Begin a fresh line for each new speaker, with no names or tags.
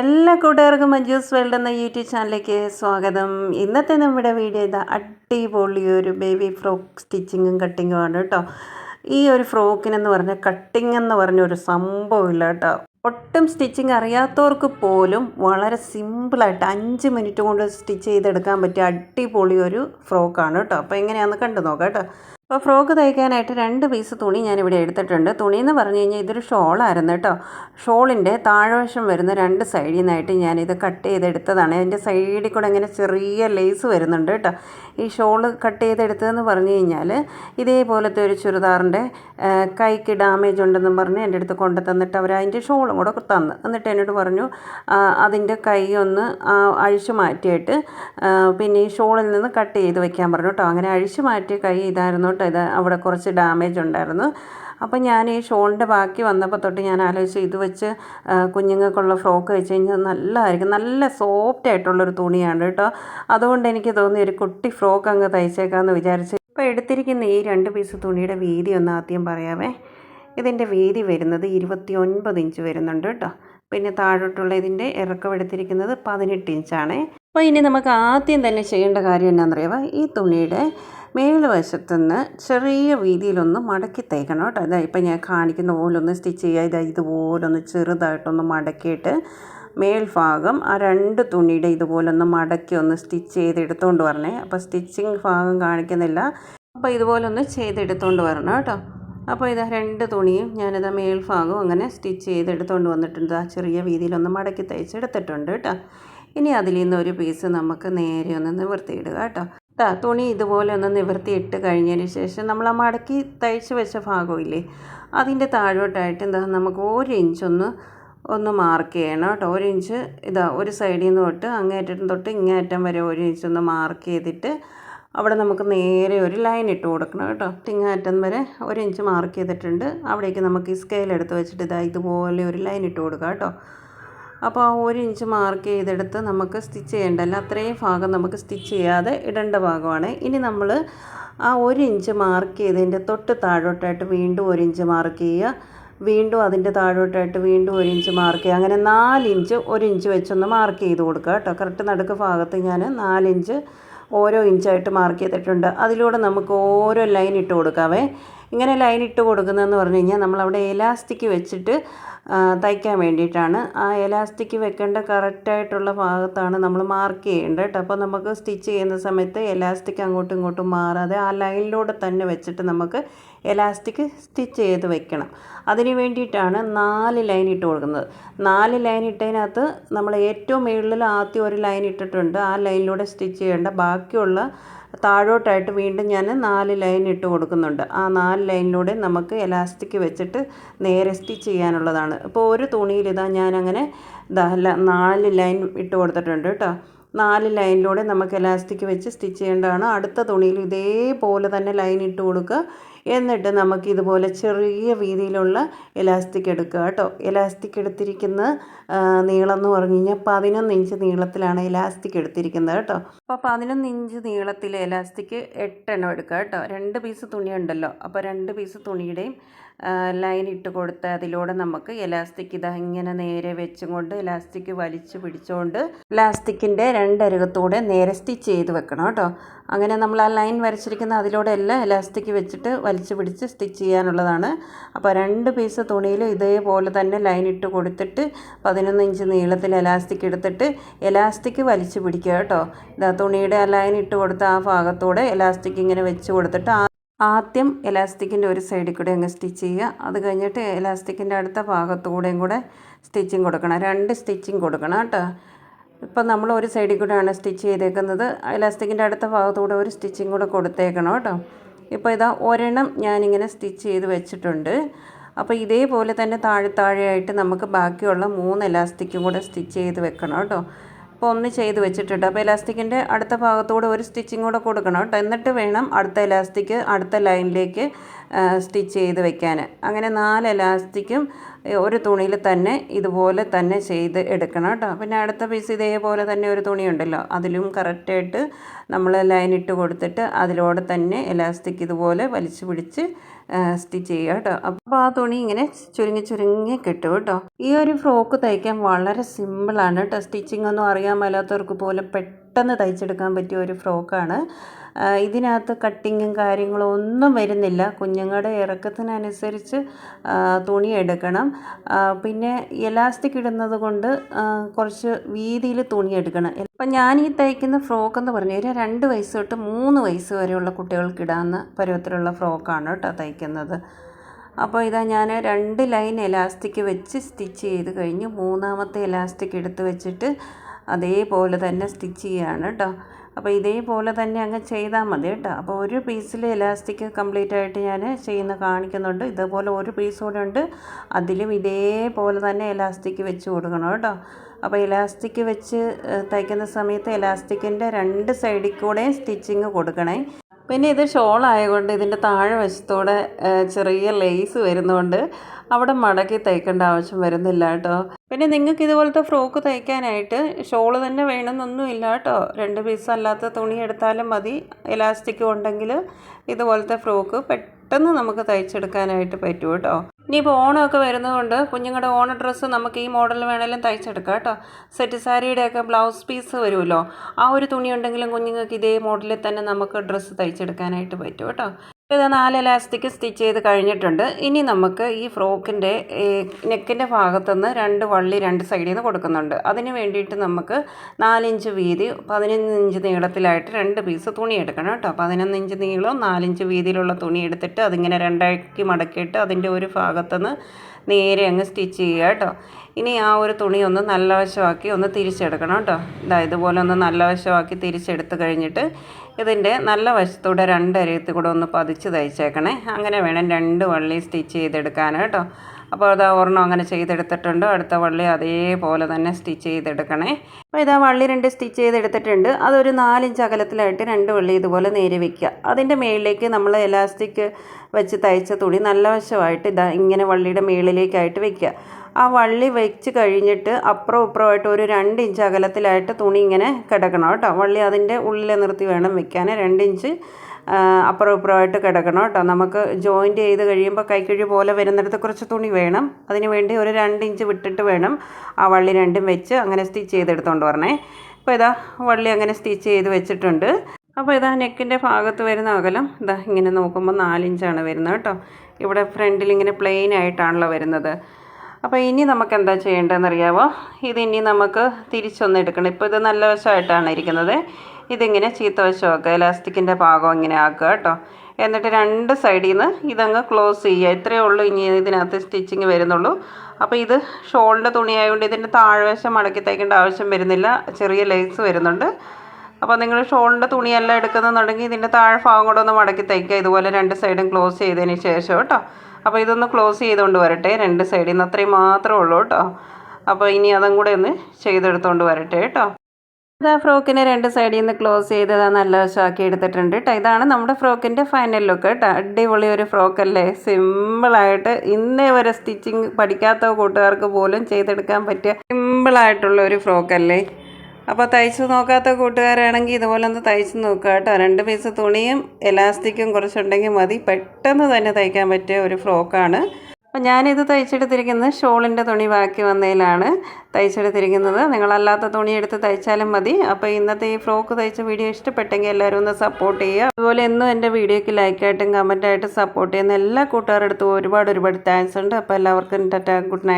എല്ലാ കൂട്ടുകാർക്കും മഞ്ജൂസ് വേൾഡ് എന്ന യൂട്യൂബ് ചാനലിലേക്ക് സ്വാഗതം. ഇന്നത്തെ നമ്മുടെ വീഡിയോ ഇതാ അടിപൊളി ഒരു ബേബി ഫ്രോക്ക് സ്റ്റിച്ചിങ്ങും കട്ടിങ്ങും ആണ് കേട്ടോ. ഈ ഒരു ഫ്രോക്കിനെന്ന് പറഞ്ഞാൽ കട്ടിങ് എന്ന് പറഞ്ഞ ഒരു സംഭവമില്ല കേട്ടോ. ഒട്ടും സ്റ്റിച്ചിങ് അറിയാത്തവർക്ക് പോലും വളരെ സിമ്പിളായിട്ട് അഞ്ച് മിനിറ്റ് കൊണ്ട് സ്റ്റിച്ച് ചെയ്തെടുക്കാൻ പറ്റിയ അടിപൊളി ഒരു ഫ്രോക്കാണ് കേട്ടോ. അപ്പോൾ എങ്ങനെയാണെന്ന് കണ്ടു നോക്കാം കേട്ടോ. അപ്പോൾ ഫ്രോക്ക് തയ്ക്കാനായിട്ട് രണ്ട് പീസ് തുണി ഞാനിവിടെ എടുത്തിട്ടുണ്ട്. തുണി എന്ന് പറഞ്ഞു കഴിഞ്ഞാൽ ഇതൊരു ഷോളായിരുന്നു കേട്ടോ. ഷോളിന്റെ താഴ്വശം വരുന്ന രണ്ട് സൈഡിൽ നിന്നായിട്ട് ഞാനിത് കട്ട് ചെയ്തെടുത്തതാണ്. അതിന്റെ സൈഡിൽ കൂടെ ഇങ്ങനെ ചെറിയ ലേസ് വരുന്നുണ്ട് കേട്ടോ. ഈ ഷോൾ കട്ട് ചെയ്തെടുത്തതെന്ന് പറഞ്ഞു കഴിഞ്ഞാൽ ഇതേപോലത്തെ ഒരു ചുരിദാറിന്റെ കൈക്ക് ഡാമേജ് ഉണ്ടെന്ന് പറഞ്ഞ് എന്റെ അടുത്ത് കൊണ്ടു തന്നിട്ട് അവർ അതിന്റെ ഷോളും കൂടെ തന്നു. എന്നിട്ട് എന്നോട് പറഞ്ഞു അതിന്റെ കൈ ഒന്ന് അഴിച്ചു മാറ്റിയിട്ട് പിന്നെ ഈ ഷോളിൽ നിന്ന് കട്ട് ചെയ്ത് വെക്കാൻ പറഞ്ഞു കേട്ടോ. അങ്ങനെ അഴിച്ചു മാറ്റിയ കൈ ഇതായിരുന്നു കേട്ടോ ഇത് അവിടെ കുറച്ച് ഡാമേജ് ഉണ്ടായിരുന്നു. അപ്പോൾ ഞാൻ ഈ ഷോളിന്റെ ബാക്കി വന്നപ്പോൾ തൊട്ട് ഞാൻ ആലോചിച്ചു ഇത് വെച്ച് കുഞ്ഞുങ്ങൾക്കുള്ള ഫ്രോക്ക് വെച്ച് കഴിഞ്ഞാൽ നല്ലതായിരിക്കും നല്ല സോഫ്റ്റ് ആയിട്ടുള്ളൊരു തുണിയാണ് കേട്ടോ. അതുകൊണ്ട് എനിക്ക് തോന്നി ഒരു കുട്ടി ഫ്രോക്ക് അങ്ങ് തയ്ച്ചേക്കാമെന്ന് വിചാരിച്ച്. ഇപ്പോൾ എടുത്തിരിക്കുന്ന ഈ രണ്ട് പീസ് തുണിയുടെ വീതി ഒന്ന് ആദ്യം പറയാവേ. ഇതിന്റെ വീതി വരുന്നത് ഇരുപത്തി ഒൻപത് ഇഞ്ച് വരുന്നുണ്ട് കേട്ടോ. പിന്നെ താഴോട്ടുള്ള ഇതിന്റെ ഇറക്കം എടുത്തിരിക്കുന്നത് പതിനെട്ട് ഇഞ്ചാണേ അപ്പോൾ ഇനി നമുക്ക് ആദ്യം തന്നെ ചെയ്യേണ്ട കാര്യം എന്നാണെന്നറിയാമോ ഈ തുണിയുടെ മേൽവശത്തുനിന്ന് ചെറിയ വീതിയിലൊന്ന് മടക്കി തേക്കണം കേട്ടോ. ഇതാ ഇപ്പം ഞാൻ കാണിക്കുന്ന പോലെ ഒന്ന് സ്റ്റിച്ച് ചെയ്യുക. ഇതാ ഇതുപോലൊന്ന് ചെറുതായിട്ടൊന്ന് മടക്കിയിട്ട് മേൽഭാഗം ആ രണ്ട് തുണിയുടെ ഇതുപോലൊന്ന് മടക്കി ഒന്ന് സ്റ്റിച്ച് ചെയ്തെടുത്തുകൊണ്ട് വരണേ. അപ്പോൾ സ്റ്റിച്ചിങ് ഭാഗം കാണിക്കുന്നില്ല. അപ്പോൾ ഇതുപോലൊന്ന് ചെയ്തെടുത്തുകൊണ്ട് വരണം കേട്ടോ. അപ്പോൾ ഇതാ രണ്ട് തുണിയും ഞാനിതാ മേൽഭാഗം അങ്ങനെ സ്റ്റിച്ച് ചെയ്തെടുത്തുകൊണ്ട് വന്നിട്ടുണ്ട്. ആ ചെറിയ വീതിയിലൊന്ന് മടക്കി തയ്ച്ചെടുത്തിട്ടുണ്ട് കേട്ടോ. ഇനി അതിൽ നിന്ന് ഒരു പീസ് നമുക്ക് നേരെ ഒന്ന് നിവർത്തിയിടുക കേട്ടോ. ദാ തുണി ഇതുപോലെ ഒന്ന് നിവർത്തിയിട്ട് കഴിഞ്ഞതിന് ശേഷം നമ്മൾ ആ മടക്കി തയ്ച്ച് വെച്ച ഭാഗമില്ലേ അതിന്റെ താഴോട്ടായിട്ട് എന്താ നമുക്ക് ഒരു ഇഞ്ചൊന്ന് ഒന്ന് മാർക്ക് ചെയ്യണം കേട്ടോ. ഒരു ഇഞ്ച് ഇതാ ഒരു സൈഡിൽ നിന്ന് തൊട്ട് അങ്ങേറ്റം തൊട്ട് ഇങ്ങേറ്റം വരെ ഒരു ഇഞ്ച് ഒന്ന് മാർക്ക് ചെയ്തിട്ട് അവിടെ നമുക്ക് നേരെ ഒരു ലൈൻ ഇട്ട് കൊടുക്കണം കേട്ടോ. ഇങ്ങേറ്റം വരെ ഒരു ഇഞ്ച് മാർക്ക് ചെയ്തിട്ടുണ്ട്. അവിടേക്ക് നമുക്ക് ഈ സ്കെയിൽ എടുത്ത് വെച്ചിട്ട് ഇതാ ഇതുപോലെ ഒരു ലൈൻ ഇട്ട് കൊടുക്കുക കേട്ടോ. അപ്പോൾ ആ ഒരു ഇഞ്ച് മാർക്ക് ചെയ്തെടുത്ത് നമുക്ക് സ്റ്റിച്ച് ചെയ്യേണ്ടല്ല അത്രയും ഭാഗം നമുക്ക് സ്റ്റിച്ച് ചെയ്യാതെ ഇടേണ്ട ഭാഗമാണ്. ഇനി നമ്മൾ ആ ഒരു ഇഞ്ച് മാർക്ക് ചെയ്തതിന്റെ തൊട്ട് താഴോട്ടായിട്ട് വീണ്ടും ഒരു ഇഞ്ച് മാർക്ക് ചെയ്യുക. വീണ്ടും അതിന്റെ താഴോട്ടായിട്ട് വീണ്ടും ഒരു ഇഞ്ച് മാർക്ക് ചെയ്യുക. അങ്ങനെ നാലിഞ്ച് ഒരു ഇഞ്ച് വെച്ചൊന്ന് മാർക്ക് ചെയ്ത് കൊടുക്കുക കേട്ടോ. കറക്റ്റ് നടുക്ക് ഭാഗത്ത് ഞാൻ നാലിഞ്ച് ഓരോ ഇഞ്ചായിട്ട് മാർക്ക് ചെയ്തിട്ടുണ്ട്. അതിലൂടെ നമുക്ക് ഓരോ ലൈൻ ഇട്ട് കൊടുക്കാവേ. ഇങ്ങനെ ലൈൻ ഇട്ട് കൊടുക്കുന്നതെന്ന് പറഞ്ഞു കഴിഞ്ഞാൽ നമ്മളവിടെ എലാസ്റ്റിക് വെച്ചിട്ട് തയ്ക്കാൻ വേണ്ടിയിട്ടാണ്. ആ എലാസ്റ്റിക് വെക്കേണ്ട കറക്റ്റായിട്ടുള്ള ഭാഗത്താണ് നമ്മൾ മാർക്ക് ചെയ്യേണ്ടത് അപ്പോൾ നമുക്ക് സ്റ്റിച്ച് ചെയ്യുന്ന സമയത്ത് എലാസ്റ്റിക് അങ്ങോട്ടും ഇങ്ങോട്ടും മാറാതെ ആ ലൈനിലൂടെ തന്നെ വെച്ചിട്ട് നമുക്ക് എലാസ്റ്റിക് സ്റ്റിച്ച് ചെയ്ത് വെക്കണം. അതിന് വേണ്ടിയിട്ടാണ് നാല് ലൈൻ ഇട്ട് കൊടുക്കുന്നത്. നാല് ലൈൻ ഇട്ടതിനകത്ത് നമ്മൾ ഏറ്റവും മുകളിൽ ആദ്യം ഒരു ലൈൻ ഇട്ടിട്ടുണ്ട്. ആ ലൈനിലൂടെ സ്റ്റിച്ച് ചെയ്യേണ്ട ബാക്കിയുള്ള താഴോട്ടായിട്ട് വീണ്ടും ഞാൻ നാല് ലൈൻ ഇട്ട് കൊടുക്കുന്നുണ്ട്. ആ നാല് ലൈനിലൂടെ നമുക്ക് എലാസ്റ്റിക് വെച്ചിട്ട് നേരെ സ്റ്റിച്ച് ചെയ്യാനുള്ളതാണ്. ഇപ്പോൾ ഒരു തുണിയിൽ ഇതാ ഞാനങ്ങനെ നാല് ലൈൻ ഇട്ട് കൊടുത്തിട്ടുണ്ട് കേട്ടോ. നാല് ലൈനിലൂടെ നമുക്ക് എലാസ്റ്റിക് വെച്ച് സ്റ്റിച്ച് ചെയ്യേണ്ടതാണ്. അടുത്ത തുണിയിൽ ഇതേപോലെ തന്നെ ലൈൻ ഇട്ട് കൊടുക്കുക. എന്നിട്ട് നമുക്ക് ഇതുപോലെ ചെറിയ രീതിയിലുള്ള എലാസ്റ്റിക് എടുക്കുക കേട്ടോ. എലാസ്റ്റിക് എടുത്തിരിക്കുന്ന നീളം എന്ന് പറഞ്ഞു കഴിഞ്ഞാൽ പതിനൊന്ന് ഇഞ്ച് നീളത്തിലാണ് എലാസ്റ്റിക് എടുത്തിരിക്കുന്നത് കേട്ടോ. അപ്പോൾ പതിനൊന്ന് ഇഞ്ച് നീളത്തിൽ എലാസ്റ്റിക് എട്ടെണ്ണം എടുക്കുക കേട്ടോ. രണ്ട് പീസ് തുണി ഉണ്ടല്ലോ അപ്പോൾ രണ്ട് പീസ് തുണിയുടെയും ലൈൻ ഇട്ട് കൊടുത്ത് അതിലൂടെ നമുക്ക് എലാസ്റ്റിക് ഇതാ ഇങ്ങനെ നേരെ വെച്ചുകൊണ്ട് എലാസ്റ്റിക് വലിച്ചു പിടിച്ചുകൊണ്ട് എലാസ്റ്റിക്കിന്റെ രണ്ടരകത്തൂടെ നേരെ സ്റ്റിച്ച് ചെയ്ത് വെക്കണം കേട്ടോ. അങ്ങനെ നമ്മൾ ആ ലൈൻ വരച്ചിരിക്കുന്ന അതിലൂടെ എല്ലാം എലാസ്റ്റിക് വെച്ചിട്ട് വലിച്ചു പിടിച്ച് സ്റ്റിച്ച് ചെയ്യാനുള്ളതാണ്. അപ്പോൾ രണ്ട് പീസ് തുണിയിൽ ഇതേപോലെ തന്നെ ലൈൻ ഇട്ട് കൊടുത്തിട്ട് പതിനൊന്ന് ഇഞ്ച് നീളത്തിൽ എലാസ്റ്റിക് എടുത്തിട്ട് എലാസ്റ്റിക് വലിച്ചു പിടിക്കുക കേട്ടോ. ഇതാ തുണിയുടെ ആ ലൈൻ ഇട്ട് കൊടുത്ത ആ ഭാഗത്തൂടെ എലാസ്റ്റിക് ഇങ്ങനെ വെച്ച് കൊടുത്തിട്ട് ആ ആദ്യം എലാസ്റ്റിക്കിന്റെ ഒരു സൈഡിൽ കൂടെ അങ്ങ് സ്റ്റിച്ച് ചെയ്യുക. അത് കഴിഞ്ഞിട്ട് എലാസ്റ്റിക്കിന്റെ അടുത്ത ഭാഗത്തൂടെയും കൂടെ സ്റ്റിച്ചിങ് കൊടുക്കണം. രണ്ട് സ്റ്റിച്ചിങ് കൊടുക്കണം കേട്ടോ. ഇപ്പം നമ്മൾ ഒരു സൈഡിൽ കൂടെയാണ് സ്റ്റിച്ച് ചെയ്തേക്കുന്നത്. എലാസ്റ്റിക്കിന്റെ അടുത്ത ഭാഗത്തൂടെ ഒരു സ്റ്റിച്ചിങ് കൂടെ കൊടുത്തേക്കണം കേട്ടോ. ഇപ്പോൾ ഇതാ ഒരെണ്ണം ഞാനിങ്ങനെ സ്റ്റിച്ച് ചെയ്ത് വെച്ചിട്ടുണ്ട്. അപ്പോൾ ഇതേപോലെ തന്നെ താഴെ താഴെയായിട്ട് നമുക്ക് ബാക്കിയുള്ള മൂന്ന് എലാസ്റ്റിക്കും കൂടെ സ്റ്റിച്ച് ചെയ്ത് വെക്കണം കേട്ടോ. ഇപ്പോൾ ഒന്ന് ചെയ്ത് വെച്ചിട്ടുണ്ട് അപ്പോൾ ഇലാസ്റ്റിക്കിന്റെ അടുത്ത ഭാഗത്തൂടെ ഒരു സ്റ്റിച്ചിങ് കൂടെ കൊടുക്കണം കേട്ടോ. എന്നിട്ട് വേണം അടുത്ത ഇലാസ്റ്റിക്ക് അടുത്ത ലൈനിലേക്ക് സ്റ്റിച്ച് ചെയ്ത് വെക്കാൻ. അങ്ങനെ നാല് ഇലാസ്റ്റിക്കും ഒരു തുണിയിൽ തന്നെ ഇതുപോലെ തന്നെ ചെയ്ത് എടുക്കണം കേട്ടോ. പിന്നെ അടുത്ത പീസ് ഇതേപോലെ തന്നെ ഒരു തുണി ഉണ്ടല്ലോ അതിലും കറക്റ്റായിട്ട് നമ്മൾ ലൈൻ ഇട്ട് കൊടുത്തിട്ട് അതിലൂടെ തന്നെ ഇലാസ്റ്റിക് ഇതുപോലെ വലിച്ചു പിടിച്ച് സ്റ്റിച്ച് ചെയ്യുക കേട്ടോ. അപ്പോൾ ആ തുണി ഇങ്ങനെ ചുരുങ്ങി ചുരുങ്ങി കിട്ടും കേട്ടോ. ഈ ഒരു ഫ്രോക്ക് തയ്ക്കാൻ വളരെ സിമ്പിളാണ് കേട്ടോ. സ്റ്റിച്ചിങ് ഒന്നും അറിയാൻ മേലാത്തവർക്ക് പോലും പെട്ടെന്ന് തയ്ച്ചെടുക്കാൻ പറ്റിയ ഒരു ഫ്രോക്കാണ്. ഇതിനകത്ത് കട്ടിങ്ങും കാര്യങ്ങളും ഒന്നും വരുന്നില്ല. കുഞ്ഞുങ്ങളുടെ ഇറക്കത്തിനനുസരിച്ച് തുണി എടുക്കണം. പിന്നെ എലാസ്റ്റിക് ഇടുന്നത് കൊണ്ട് കുറച്ച് വീതിയിൽ തുണി എടുക്കണം. അപ്പം ഞാൻ ഈ തയ്ക്കുന്ന ഫ്രോക്ക് എന്ന് പറഞ്ഞു കഴിഞ്ഞാൽ രണ്ട് വയസ്സ് തൊട്ട് മൂന്ന് വയസ്സ് വരെയുള്ള കുട്ടികൾക്ക് ഇടാവുന്ന പരുവത്തിലുള്ള ഫ്രോക്കാണ് കേട്ടോ തയ്ക്കുന്നത്. അപ്പോൾ ഇതാ ഞാൻ രണ്ട് ലൈൻ എലാസ്റ്റിക് വെച്ച് സ്റ്റിച്ച് ചെയ്ത് കഴിഞ്ഞ്. മൂന്നാമത്തെ എലാസ്റ്റിക് എടുത്ത് വെച്ചിട്ട് അതേപോലെ തന്നെ സ്റ്റിച്ച് ചെയ്യുകയാണ് കേട്ടോ അപ്പോൾ ഇതേപോലെ തന്നെ അങ്ങ് ചെയ്താൽ മതി കേട്ടോ അപ്പോൾ ഒരു പീസിൽ ഇലാസ്റ്റിക് കംപ്ലീറ്റ് ആയിട്ട് ഞാൻ ചെയ്യുന്ന കാണിക്കുന്നുണ്ട്. ഇതേപോലെ ഒരു പീസ് കൂടെ ഉണ്ട്. അതിലും ഇതേപോലെ തന്നെ ഇലാസ്റ്റിക് വെച്ച് കൊടുക്കണം കേട്ടോ അപ്പോൾ ഇലാസ്റ്റിക് വെച്ച് തയ്ക്കുന്ന സമയത്ത് ഇലാസ്റ്റിക്കിന്റെ രണ്ട് സൈഡിൽ കൂടെയും സ്റ്റിച്ചിങ് കൊടുക്കണേ. പിന്നെ ഇത് ഷോൾ ആയതുകൊണ്ട് ഇതിന്റെ താഴെ വശത്തോടെ ചെറിയ ലേസ് വരുന്നതുകൊണ്ട് അവിടെ മടക്കി തയ്ക്കേണ്ട ആവശ്യം വരുന്നില്ല കേട്ടോ. പിന്നെ നിങ്ങൾക്ക് ഇതുപോലത്തെ ഫ്രോക്ക് തയ്ക്കാനായിട്ട് ഷോൾ തന്നെ വേണമെന്നൊന്നുമില്ല കേട്ടോ. രണ്ട് പീസ് അല്ലാത്ത തുണി എടുത്താലും മതി. ഇലാസ്റ്റിക്കും ഉണ്ടെങ്കിൽ ഇതുപോലത്തെ ഫ്രോക്ക് പെട്ടെന്ന് നമുക്ക് തയ്ച്ചെടുക്കാനായിട്ട് പറ്റും കേട്ടോ. ഇനിയിപ്പോൾ ഓണമൊക്കെ വരുന്നതുകൊണ്ട് കുഞ്ഞുങ്ങളുടെ ഓണ ഡ്രസ്സ് നമുക്ക് ഈ മോഡൽ വേണേലും തയ്ച്ചെടുക്കാം കേട്ടോ. സെറ്റ് സാരിയുടെയൊക്കെ ബ്ലൗസ് പീസ് വരുമല്ലോ. ആ ഒരു തുണി ഉണ്ടെങ്കിലും കുഞ്ഞുങ്ങൾക്ക് ഇതേ മോഡലിൽ തന്നെ നമുക്ക് ഡ്രസ്സ് തയ്ച്ചെടുക്കാനായിട്ട് പറ്റും കേട്ടോ. ഇത് നാല് ഇലാസ്റ്റിക് സ്റ്റിച്ച് ചെയ്ത് കഴിഞ്ഞിട്ടുണ്ട്. ഇനി നമുക്ക് ഈ ഫ്രോക്കിന്റെ നെക്കിന്റെ ഭാഗത്തുനിന്ന് രണ്ട് വള്ളി രണ്ട് സൈഡിൽ നിന്ന് കൊടുക്കുന്നുണ്ട്. അതിന് വേണ്ടിയിട്ട് നമുക്ക് നാലിഞ്ച് വീതി പതിനൊന്ന് ഇഞ്ച് നീളത്തിലായിട്ട് രണ്ട് പീസ് തുണി എടുക്കണം കേട്ടോ. പതിനൊന്ന് ഇഞ്ച് നീളവും നാലിഞ്ച് വീതിയിലുള്ള തുണി എടുത്തിട്ട് അതിങ്ങനെ രണ്ടാക്കി മടക്കിയിട്ട് അതിന്റെ ഒരു ഭാഗത്തുനിന്ന് നേരെ അങ്ങ് സ്റ്റിച്ച് ചെയ്യുക കേട്ടോ. ഇനി ആ ഒരു തുണി ഒന്ന് നല്ല വശമാക്കി ഒന്ന് തിരിച്ചെടുക്കണം കേട്ടോ. ഇതാ ഇതുപോലെ ഒന്ന് നല്ല വശമാക്കി തിരിച്ചെടുത്ത് കഴിഞ്ഞിട്ട് ഇതിന്റെ നല്ല വശത്തൂടെ രണ്ടരയത്തിൽ കൂടെ ഒന്ന് പതിച്ച് തയ്ച്ചേക്കണേ. അങ്ങനെ വേണം രണ്ട് വള്ളി സ്റ്റിച്ച് ചെയ്തെടുക്കാൻ കേട്ടോ. അപ്പോൾ അത് ഒരെണ്ണം അങ്ങനെ ചെയ്തെടുത്തിട്ടുണ്ട്. അടുത്ത വള്ളി അതേപോലെ തന്നെ സ്റ്റിച്ച് ചെയ്തെടുക്കണേ. അപ്പോൾ ഇതാ വള്ളി രണ്ട് സ്റ്റിച്ച് ചെയ്തെടുത്തിട്ടുണ്ട്. അതൊരു നാലിഞ്ച് അകലത്തിലായിട്ട് രണ്ട് വള്ളി ഇതുപോലെ നേരെ വെക്കുക. അതിന്റെ മേളിലേക്ക് നമ്മൾ എലാസ്റ്റിക് വെച്ച് തയ്ച്ച തുണി നല്ല വശമായിട്ട് ഇതാ ഇങ്ങനെ വള്ളിയുടെ മേളിലേക്കായിട്ട് വെക്കുക. ആ വള്ളി വെച്ച് കഴിഞ്ഞിട്ട് അപ്പുറം ഇപ്പുറമായിട്ട് ഒരു രണ്ട് ഇഞ്ച് അകലത്തിലായിട്ട് തുണി ഇങ്ങനെ കിടക്കണം കേട്ടോ. വള്ളി അതിന്റെ ഉള്ളിൽ നിർത്തി വേണം വെക്കാൻ. രണ്ട് ഇഞ്ച് അപ്പുറം ഇപ്പുറമായിട്ട് കിടക്കണം കേട്ടോ. നമുക്ക് ജോയിന്റ് ചെയ്ത് കഴിയുമ്പോൾ കൈക്കിഴി പോലെ വരുന്നിടത്ത് കുറച്ച് തുണി വേണം. അതിന് വേണ്ടി ഒരു രണ്ട് ഇഞ്ച് വിട്ടിട്ട് വേണം ആ വള്ളി രണ്ടും വെച്ച് അങ്ങനെ സ്റ്റിച്ച് ചെയ്തെടുത്തോണ്ട് വരണേ. അപ്പോൾ ഇതാ വള്ളി അങ്ങനെ സ്റ്റിച്ച് ചെയ്ത് വെച്ചിട്ടുണ്ട്. അപ്പോൾ ഇതാ നെക്കിന്റെ ഭാഗത്ത് വരുന്ന അകലം ഇതാ ഇങ്ങനെ നോക്കുമ്പോൾ നാലിഞ്ചാണ് വരുന്നത് കേട്ടോ. ഇവിടെ ഫ്രണ്ടിൽ ഇങ്ങനെ പ്ലെയിൻ ആയിട്ടാണല്ലോ വരുന്നത്. അപ്പോൾ ഇനി നമുക്ക് എന്താ ചെയ്യേണ്ടതെന്ന് അറിയാമോ ഇനി നമുക്ക് തിരിച്ചൊന്ന് എടുക്കണം. ഇപ്പോൾ ഇത് നല്ല വശമായിട്ടാണ് ഇരിക്കുന്നത്. ഇതിങ്ങനെ ചീത്ത വശമാക്കുക ഇലാസ്റ്റിക്കിന്റെ ഭാഗം ഇങ്ങനെ ആക്കുക കേട്ടോ. എന്നിട്ട് രണ്ട് സൈഡിൽ നിന്ന് ഇതങ്ങ് ക്ലോസ് ചെയ്യുക. ഇത്രയേ ഉള്ളൂ ഇനി ഇതിനകത്ത് സ്റ്റിച്ചിങ് വരുന്നുള്ളൂ. അപ്പോൾ ഇത് ഷോളിന്റെ തുണിയായതുകൊണ്ട് ഇതിന്റെ താഴ്വശം മടക്കി തയ്ക്കേണ്ട ആവശ്യം വരുന്നില്ല. ചെറിയ ലേസ് വരുന്നുണ്ട്. അപ്പോൾ നിങ്ങൾ ഷോളിന്റെ തുണിയല്ല എടുക്കുന്നുണ്ടെങ്കിൽ ഇതിന്റെ താഴെ ഭാഗം കൂടെ ഒന്ന് മടക്കി തയ്ക്കുക. ഇതുപോലെ രണ്ട് സൈഡും ക്ലോസ് ചെയ്തതിന് ശേഷം കേട്ടോ. അപ്പോൾ ഇതൊന്ന് ക്ലോസ് ചെയ്തുകൊണ്ട് വരട്ടെ. രണ്ട് സൈഡിൽ നിന്ന് അത്രയും മാത്രമേ ഉള്ളൂ കേട്ടോ. അപ്പോൾ ഇനി അതും കൂടെ ഒന്ന് ചെയ്തെടുത്തുകൊണ്ട് വരട്ടെ കേട്ടോ. ഇതാ ഫ്രോക്കിനെ രണ്ട് സൈഡിൽ നിന്ന് ക്ലോസ് ചെയ്ത് നല്ല വശമാക്കി എടുത്തിട്ടുണ്ട് കേട്ടോ. ഇതാണ് നമ്മുടെ ഫ്രോക്കിന്റെ ഫൈനൽ ലുക്ക് കേട്ടോ. അടിപൊളി ഒരു ഫ്രോക്കല്ലേ സിമ്പിളായിട്ട് ഇന്നേ വരെ സ്റ്റിച്ചിങ് പഠിക്കാത്ത കൂട്ടുകാർക്ക് പോലും ചെയ്തെടുക്കാൻ പറ്റിയ സിമ്പിളായിട്ടുള്ള ഒരു ഫ്രോക്കല്ലേ അപ്പോൾ തയ്ച്ച് നോക്കാത്ത കൂട്ടുകാരാണെങ്കിൽ ഇതുപോലെ ഒന്ന് തയ്ച്ച് നോക്കുക കേട്ടോ. രണ്ട് പീസ് തുണിയും എലാസ്റ്റിക്കും കുറച്ചുണ്ടെങ്കിൽ മതി. പെട്ടെന്ന് തന്നെ തയ്ക്കാൻ പറ്റിയ ഒരു ഫ്രോക്കാണ്. അപ്പോൾ ഞാനിത് തയ്ച്ചെടുത്തിരിക്കുന്നത് ഷോളിന്റെ തുണി ബാക്കി വന്നതിലാണ് തയ്ച്ചെടുത്തിരിക്കുന്നത്. നിങ്ങളല്ലാത്ത തുണി എടുത്ത് തയ്ച്ചാലും മതി. അപ്പോൾ ഇന്നത്തെ ഈ ഫ്രോക്ക് തയ്ച്ച വീഡിയോ ഇഷ്ടപ്പെട്ടെങ്കിൽ എല്ലാവരും ഒന്ന് സപ്പോർട്ട് ചെയ്യുക. അതുപോലെ എന്നും എന്റെ വീഡിയോയ്ക്ക് ലൈക്കായിട്ടും കമന്റായിട്ടും സപ്പോർട്ട് ചെയ്യുന്ന എല്ലാ കൂട്ടുകാരുടെ അടുത്തും ഒരുപാട് ഒരുപാട് താങ്ക്സ് ഉണ്ട്. അപ്പോൾ എല്ലാവർക്കും ടാറ്റാ ഗുഡ് നൈറ്റ്